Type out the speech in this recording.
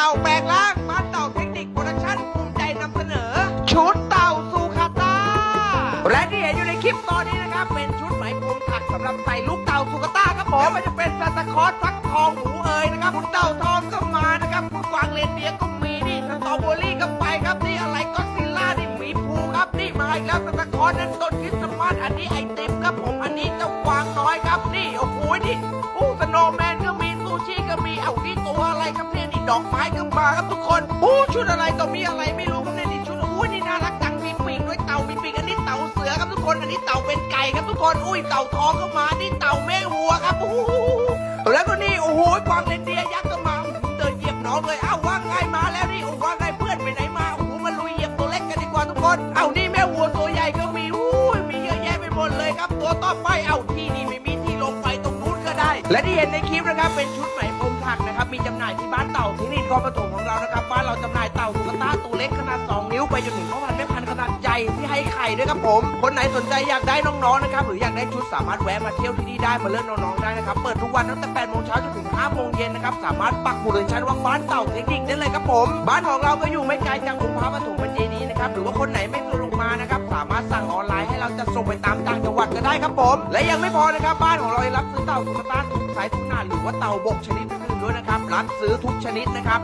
ต่าแปลงร่างบ้านเต่าเทคนิคโปรดักชั่นภูมิใจนำเสนอ ชุดเต่าซูคาตาและที่เห็นอยู่ในคลิปตอนนี้นะครับ เป็นชุดไหมพรมถักสำหรับใส่ลูกเต่าซูคาตาครับผมไม่ว่าจะเป็นซานตาคอสฟักทองหมูเอ๋ยนะครับคุณเต่าทองก็มานะครับคุณกวางเรนเดียก็มีนี่สตรอเบอรี่ก็ไปครับนี่อะไรก็ซิลล่านี่หมีภูครับนี่มาอีกแล้วซานตาคอสนั้นต้นคริสต์มาสอันนี้ไอติมครับผมอันนี้เจ้ากวางน้อยครับนี่โอ้โหนี่อู้สโนว์แมนก็มีซูชิก็มีเอ้านี่ตัวอะไรครับนี่ ดอกไม้ก็มาครับทุกคนอู้ชุดอะไรก็มีอะไรไม่รู้ครับเนี่ยนี่ชุดอู้นี่น่ารักจังมีปีกด้วยเต่ามีปีกอันนี้เต่าเสือครับทุกคนอันนี้เต่าเป็นไก่ครับทุกคนอุ้ยเต่าทองก็มานี่เต่าแม่วัวครับอู้แล้วก็นี่โอ้โหกวางเรนเดียร์ยักษ์ก็มาอื้อเดินเหยียบน้องเลยอ้าวว่าไงมาแล้วนี่โอ้ว่าไงเพื่อนไปไหนมาโอ้โหมาลุยเหยียบตัวเล็กกันดีกว่าทุกคนเอ้านี่แม่วัวตัวใหญ่ก็มีอู้ยมีเยอะแยะไปหมดเลยครับตัวต่อไปเอ้าที่นี่ไม่มีที่ลงไปตรงนู้นก็ได้ และที่เห็นในคลิปนะครับเป็นชุดไหมพร มถักนะครับ มีจำหน่ายที่บ้านเต่าที่นี่นครปฐมของเรานะครับ บ้านเราจำหน่ายเต่าตุ๊กตาตัวเล็กขนาด 2 นิ้วไปจนถึงพ่อพันธุ์แม่พันธุ์ขนาดใหญ่ที่ให้ไข่ด้วยครับผม คนไหนสนใจอยากได้น้องๆนะครับหรืออยากได้ชุดสามารถแวะมาเที่ยวที่นี่ได้มาเลือกน้องๆได้นะครับ เปิดทุกวันตั้งแต่8โมงเช้าจนถึง5โมงเย็นนะครับ สามารถปักหมุดเลยชั้นว่างบ้านเต่าเทคนิคได้เลยครับผม บ้านของเราก็อยู่ไม่ไกลจากองค์พระปฐมบรรเจดีย์นะครับ หรือว่าคนไหนไม่สะดวกมานะครับ สามารถสั่งออนไลน์ให้เราจะส่งไปตามต่าง จังหวัดก็ได้ครับผม และยังไม่พอนะครับบ้านของเรายังรับซื้อเต่าตุ๊กตาทุกสายทุกนาหรือว่าเต่าบกชนิดอื่นด้วยนะครับรับซื้อทุกชนิดนะครับ